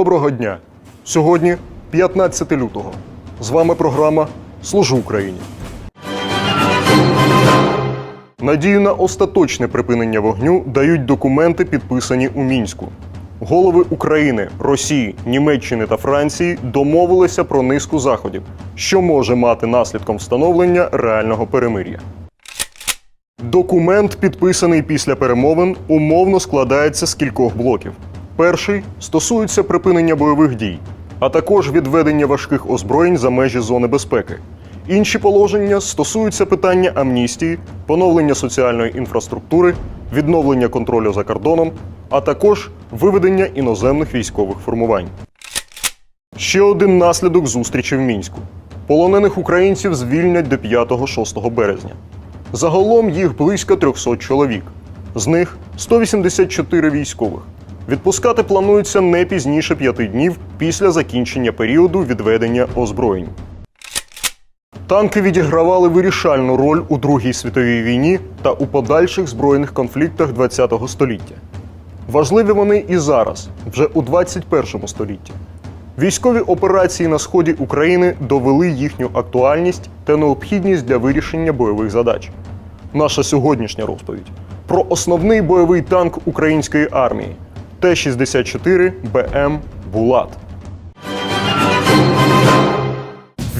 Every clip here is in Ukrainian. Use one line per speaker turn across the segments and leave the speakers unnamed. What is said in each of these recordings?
Доброго дня! Сьогодні 15 лютого. З вами програма Служу Україні. Надію на остаточне припинення вогню дають документи, підписані у мінську. Голови України, Росії, Німеччини та Франції домовилися про низку заходів, що може мати наслідком встановлення реального перемир'я. Документ, підписаний після перемовин, умовно складається з кількох блоків. Перший стосується припинення бойових дій, а також відведення важких озброєнь за межі зони безпеки. Інші положення стосуються питання амністії, поновлення соціальної інфраструктури, відновлення контролю за кордоном, а також виведення іноземних військових формувань. Ще один наслідок зустрічі в мінську: полонених українців звільнять до 5-6 березня. Загалом їх близько 300 чоловік. З них 184 військових. Відпускати планується не пізніше п'яти днів після закінчення періоду відведення озброєнь. Танки відігравали вирішальну роль у Другій світовій війні та у подальших збройних конфліктах ХХ століття. Важливі вони і зараз, вже у 21 столітті. Військові операції на сході України довели їхню актуальність та необхідність для вирішення бойових задач. Наша сьогоднішня розповідь про основний бойовий танк української армії Т-64 БМ Булат.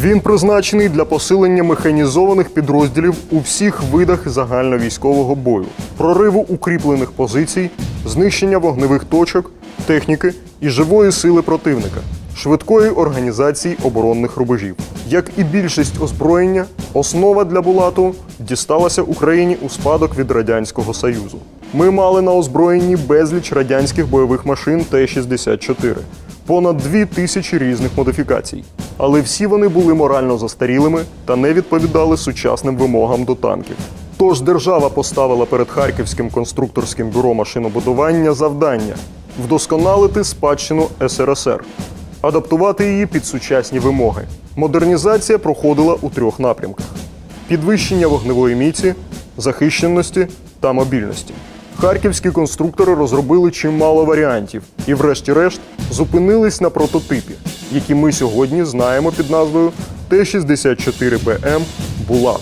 Він призначений для посилення механізованих підрозділів у всіх видах загальновійськового бою, прориву укріплених позицій, знищення вогневих точок, техніки і живої сили противника, швидкої організації оборонних рубежів. Як і більшість озброєння, основа для Булату дісталася Україні у спадок від Радянського Союзу. Ми мали на озброєнні безліч радянських бойових машин Т-64 понад дві тисячі різних модифікацій. Але всі вони були морально застарілими та не відповідали сучасним вимогам до танків. Тож держава поставила перед Харківським конструкторським бюро машинобудування завдання вдосконалити спадщину СРСР, адаптувати її під сучасні вимоги. Модернізація проходила у трьох напрямках: підвищення вогневої міці, захищеності та мобільності. Харківські конструктори розробили чимало варіантів і, врешті-решт, зупинились на прототипі, який ми сьогодні знаємо під назвою Т-64БМ Булат.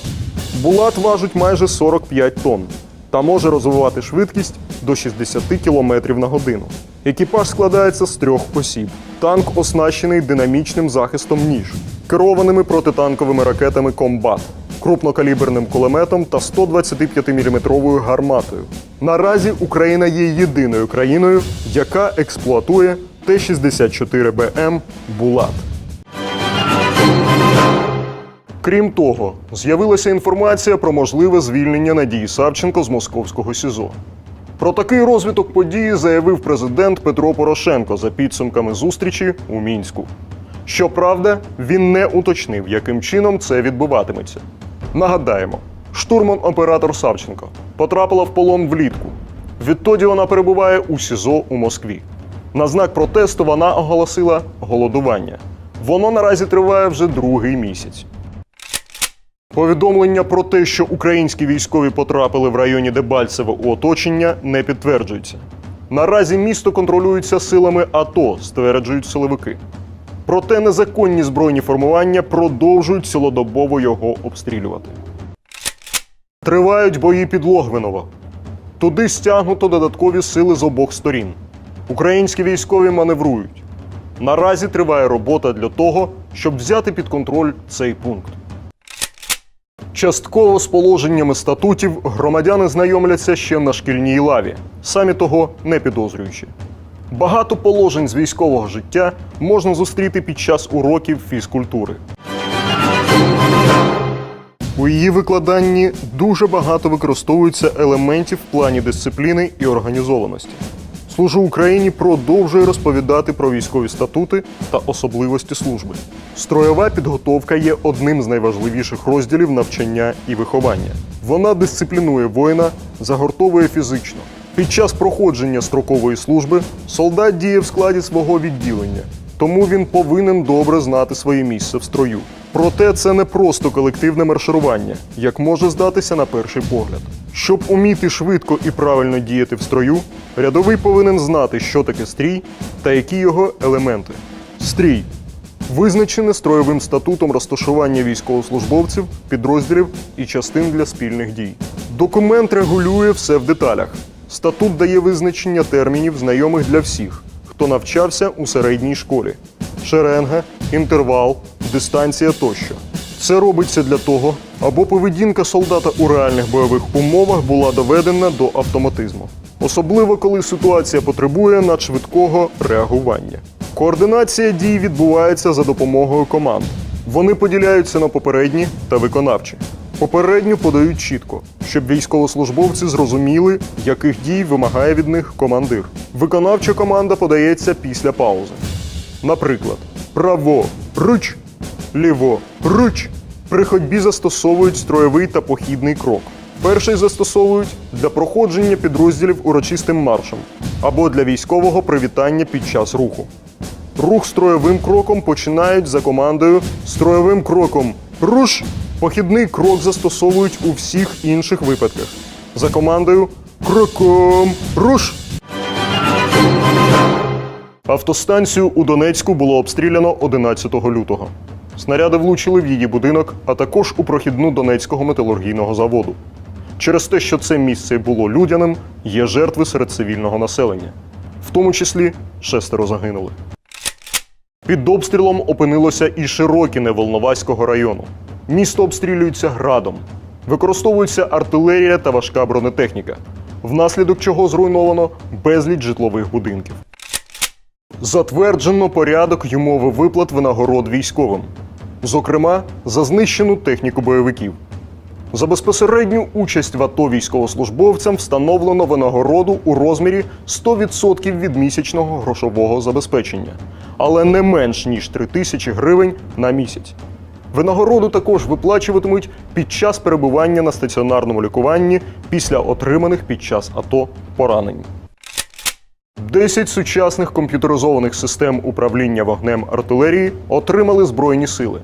Булат важить майже 45 тонн та може розвивати швидкість до 60 км на годину. Екіпаж складається з трьох осіб. Танк оснащений динамічним захистом ніж, керованими протитанковими ракетами Комбат, крупнокаліберним кулеметом та 125-мм гарматою. Наразі Україна є єдиною країною, яка експлуатує Т-64БМ Булат. Крім того, з'явилася інформація про можливе звільнення Надії Савченко з московського СІЗО. Про такий розвиток події заявив президент Петро Порошенко за підсумками зустрічі у мінську. Щоправда, він не уточнив, яким чином це відбуватиметься. Нагадаємо, штурман-оператор Савченко потрапила в полон влітку. Відтоді вона перебуває у СІЗО у Москві. На знак протесту вона оголосила голодування. Воно наразі триває вже другий місяць. Повідомлення про те, що українські військові потрапили в районі Дебальцево у оточення, не підтверджується. Наразі місто контролюється силами АТО, стверджують силовики. Проте незаконні збройні формування продовжують цілодобово його обстрілювати. Тривають бої під Логвиново. Туди стягнуто додаткові сили з обох сторін. Українські військові маневрують. Наразі триває робота для того, щоб взяти під контроль цей пункт. Частково з положеннями статутів громадяни знайомляться ще на шкільній лаві, самі того не підозрюючи. Багато положень з військового життя можна зустріти під час уроків фізкультури. У її викладанні дуже багато використовується елементів в плані дисципліни і організованості. Служу Україні продовжує розповідати про військові статути та особливості служби. Строєва підготовка є одним з найважливіших розділів навчання і виховання. Вона дисциплінує воїна, загортовує фізично. Під час проходження строкової служби солдат діє в складі свого відділення, тому він повинен добре знати своє місце в строю. Проте це не просто колективне марширування, як може здатися на перший погляд. Щоб уміти швидко і правильно діяти в строю, рядовий повинен знати, що таке стрій та які його елементи. Стрій визначене строєвим статутом розташування військовослужбовців, підрозділів і частин для спільних дій. Документ регулює все в деталях. Статут дає визначення термінів, знайомих для всіх, хто навчався у середній школі: шеренга, інтервал, дистанція тощо. Це робиться для того, аби поведінка солдата у реальних бойових умовах була доведена до автоматизму, особливо коли ситуація потребує надшвидкого реагування. Координація дій відбувається за допомогою команд. Вони поділяються на попередні та виконавчі. Попередню подають чітко, щоб військовослужбовці зрозуміли, яких дій вимагає від них командир. Виконавча команда подається після паузи. Наприклад, право руч, ліво руч. При ходьбі застосовують строєвий та похідний крок. Перший застосовують для проходження підрозділів урочистим маршем або для військового привітання під час руху. Рух строєвим кроком починають за командою строєвим кроком руш. Похідний крок застосовують у всіх інших випадках. За командою кроком руш. Автостанцію у Донецьку було обстріляно 11 лютого. Снаряди влучили в її будинок, а також у прохідну Донецького металургійного заводу. Через те, що це місце було людяним, є жертви серед цивільного населення, в тому числі шестеро загинули. Під обстрілом опинилося і Широкіне Волноваського району. Місто обстрілюється градом. Використовується артилерія та важка бронетехніка, внаслідок чого зруйновано безліч житлових будинків. Затверджено порядок й умови виплат винагород військовим, зокрема за знищену техніку бойовиків. За безпосередню участь в АТО військовослужбовцям встановлено винагороду у розмірі 100% від місячного грошового забезпечення, але не менш ніж 3 тисячі гривень на місяць. Винагороду також виплачуватимуть під час перебування на стаціонарному лікуванні після отриманих під час АТО поранень. 10 сучасних комп'ютеризованих систем управління вогнем артилерії отримали Збройні сили.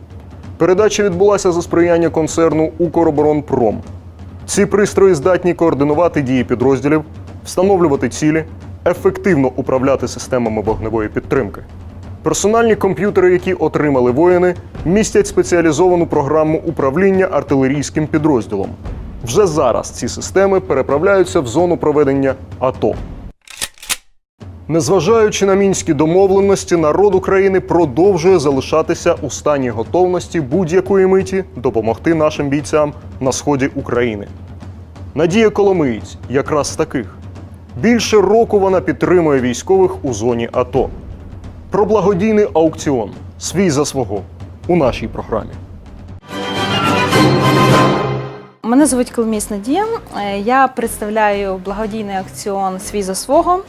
Передача відбулася за сприяння концерну Укроборонпром. Ці пристрої здатні координувати дії підрозділів, встановлювати цілі, ефективно управляти системами вогневої підтримки. Персональні комп'ютери, які отримали воїни, містять спеціалізовану програму управління артилерійським підрозділом. Вже зараз ці системи переправляються в зону проведення АТО. Незважаючи на мінські домовленості, народ України продовжує залишатися у стані готовності будь-якої миті допомогти нашим бійцям на сході України. Надія Коломиєць якраз таких. Більше року вона підтримує військових у зоні АТО. Про благодійний аукціон свій за свого у нашій програмі.
Мене звуть Коломіс Надія. Е, Я представляю благодійний акціон Свій за свого.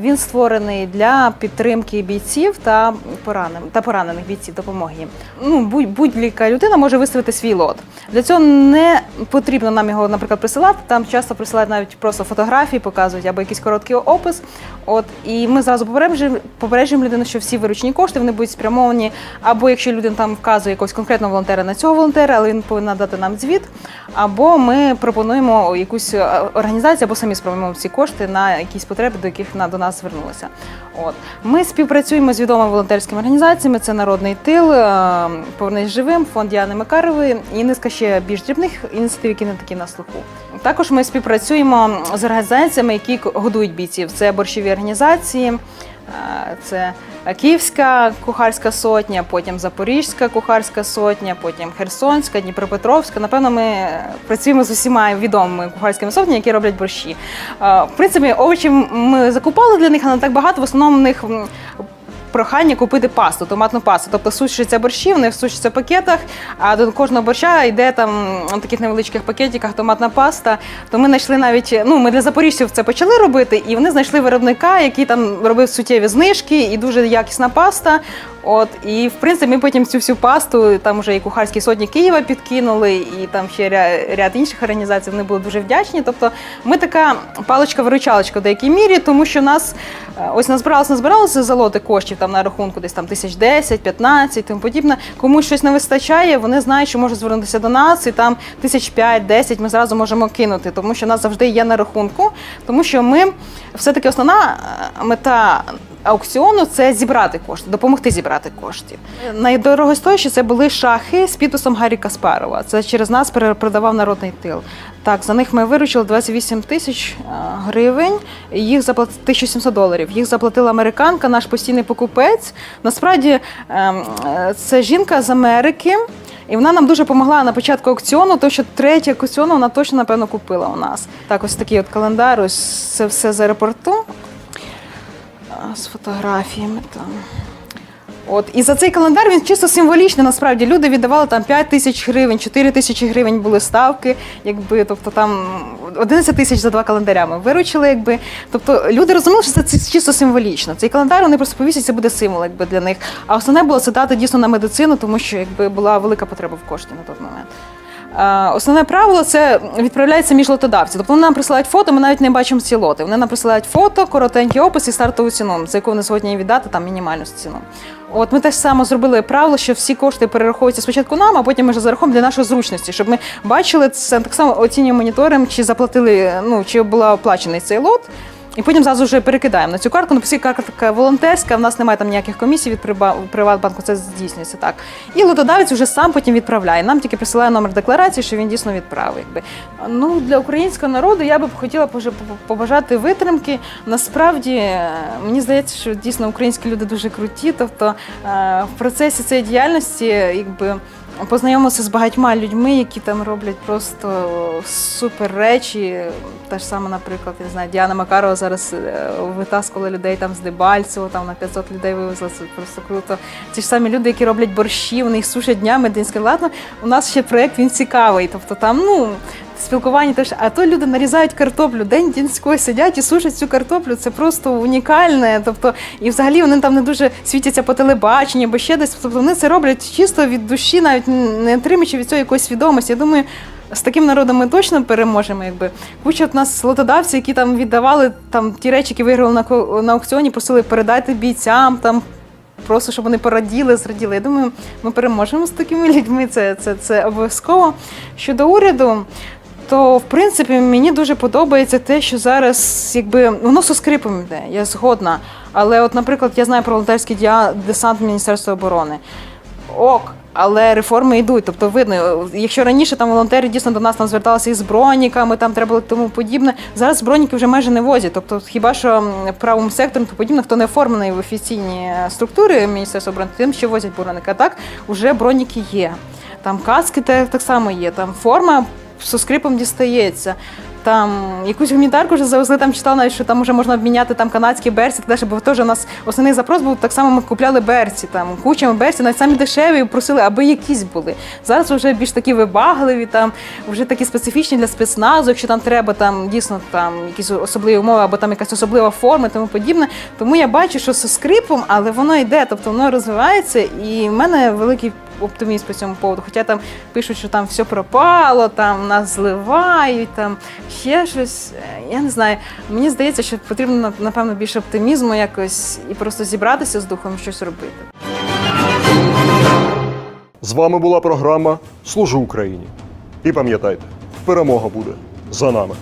Він створений для підтримки бійців та поранених та поранених бійців допомоги. Ну будь- будь-яка людина може виставити свій лот. Для цього не потрібно нам його, наприклад, присилати. Там часто присилають навіть просто фотографії, показують або якийсь короткий опис. От і ми зразу попереджуємо, попереджуємо людину, що всі виручені кошти вони будуть спрямовані, або якщо людина там вказує якогось конкретного волонтера на цього волонтера, але він повинен дати нам звіт. Або ми пропонуємо якусь е, організацію, або самі спрямуємо ці кошти на якісь потреби, до яких на до нас звернулися. От ми співпрацюємо з відомими волонтерськими організаціями. Це народний тил, е, повернись живим, фонд Діани Макарової і низка ще більш дрібних ініціатив, які не такі на слуху. Також ми співпрацюємо з організаціями, які годують бійців. Це борщові організації. Це Київська кухарська сотня, потім Запорізька кухарська сотня, потім Херсонська, Дніпропетровська. Напевно, ми е, працюємо з усіма відомими кухарськими сотнями, які роблять борщі. В принципі, овочі ми закупали для них, але не так багато. В основному в них прохання купити пасту, томатну пасту. Тобто сушиться борщі, вони сушаться в пакетах, а до кожного борща йде там в таких невеличких пакетиках томатна паста. То ми знайшли навіть, ну ми для запоріжців це почали робити, і вони знайшли виробника, який там робив суттєві знижки і дуже якісна паста. От і в принципі ми потім цю всю пасту там вже і кухарські сотні Києва підкинули, і там ще ря- ряд інших організацій. Вони були дуже вдячні. Тобто, ми така паличка-виручалочка в деякій мірі, тому що нас е, ось назбиралося, назбиралося залоти коштів там на рахунку, десь там тисяч 10, 15, тому подібне. Комусь щось не вистачає, вони знають, що можуть звернутися до нас, і там тисяч 5, 10 ми зразу можемо кинути, тому що нас завжди є на рахунку, тому що ми все-таки основна е, мета аукціону це зібрати кошти, допомогти зібрати коштів. Найдорогостоящі це були шахи з підписом Гаррі Каспарова. Це через нас пере- продавав народний тил. Так, за них ми виручили 28 тисяч е, гривень. Їх заплатили 1700 доларів. Їх заплатила американка, наш постійний покупець. Насправді ем, е, це жінка з Америки. І вона нам дуже допомогла на початку аукціону, тому що третій аукціон вона точно, напевно, купила у нас. Так, ось такий от календар, ось це все з аеропорту з фотографіями там. От і за цей календар він чисто символічний. Насправді люди віддавали там 5 тисяч гривень, 4 тисячі гривень були ставки, якби тобто там 11 тисяч за два календаря ми виручили. Якби тобто люди розуміли, що це чисто символічно. Цей календар вони просто повісять, це буде символ, якби для них. А основне було це дати дійсно на медицину, тому що якби була велика потреба в кошті на той момент. А, Основне правило це відправляється між лотодавців. Тобто вони нам присилають фото, ми навіть не бачимо ці лоти. Вони нам присилають фото, коротенький опис і стартову ціну, за яку вони сьогодні віддати там мінімальну ціну. От ми теж само зробили правило, що всі кошти перераховуються спочатку нам, а потім ми вже зараховуємо для нашої зручності, щоб ми бачили це так само оцінюємо монітором, чи заплатили, ну чи була оплачений цей лот. І потім зразу вже перекидаємо на цю картку. Ну, оскільки картка волонтерська, в нас немає там ніяких комісій від Приватбанку, це здійснюється так. І лотодавець вже сам потім відправляє. Нам тільки присилає номер декларації, що він дійсно відправив. Якби. Ну, для українського народу я би хотіла побажати витримки. Насправді, е, мені здається, що дійсно українські люди дуже круті. Тобто е, в процесі цієї діяльності, якби. Познайомилися з багатьма людьми, які там роблять просто супер речі. Та ж саме, наприклад, я знаю, Діана Макарова зараз е, витаскувала людей там з Дебальцево, там на 500 людей вивезла. Це просто круто. Ті ж самі люди, які роблять борщі, вони їх сушать днями, динське ладно. У нас ще проєкт він цікавий. Тобто там, ну. Спілкування теж, а то люди нарізають картоплю, день дінської сидять і сушать цю картоплю. Це просто унікальне. Тобто, і взагалі вони там не дуже світяться по телебаченню, або ще десь. Тобто вони це роблять чисто від душі, навіть не отримуючи від цього якоїсь свідомості. Я думаю, з таким народом ми точно переможемо. Якби куча от нас лотодавців, які там віддавали там ті речі, які виграли на на аукціоні, просили передати бійцям там. Просто щоб вони пораділи, зраділи. Я думаю, ми переможемо з такими людьми. Це, це, це обов'язково. Щодо уряду, то в принципі мені дуже подобається те, що зараз якби воно со скрипом йде, я згодна. Але, от, наприклад, я знаю про волонтерський десант Міністерства оборони. Ок. Але реформи йдуть. Тобто, видно, якщо раніше там волонтери дійсно до нас там зверталися із броніками, там треба було тому подібне. Зараз броніки вже майже не возять. Тобто, хіба що м, правому сектору то подібне, хто не оформлений в офіційні структури Міністерства оборони, тим ще возять броники. А так вже броніки є. Там каски так само є. Там форма со скрипом дістається. Там якусь гуманітарку вже завезли, там читала навіть, що там вже можна обміняти там канадські берці, далі, бо теж у нас основний запрос був так само. Ми купляли берці, там кучами берці, навіть самі дешеві, просили, аби якісь були. Зараз вже більш такі вибагливі, там вже такі специфічні для спецназу, якщо там треба там дійсно там якісь особливі умови, або там якась особлива форма, тому подібне. Тому я бачу, що з скрипом, але воно йде, тобто воно розвивається, і в мене великий оптиміст по цьому поводу. Хоча там пишуть, що там все пропало, там нас зливають, там ще щось. Я не знаю. Мені здається, що потрібно напевно більше оптимізму якось і просто зібратися з духом щось робити.
З вами була програма Служу Україні. І пам'ятайте, перемога буде за нами.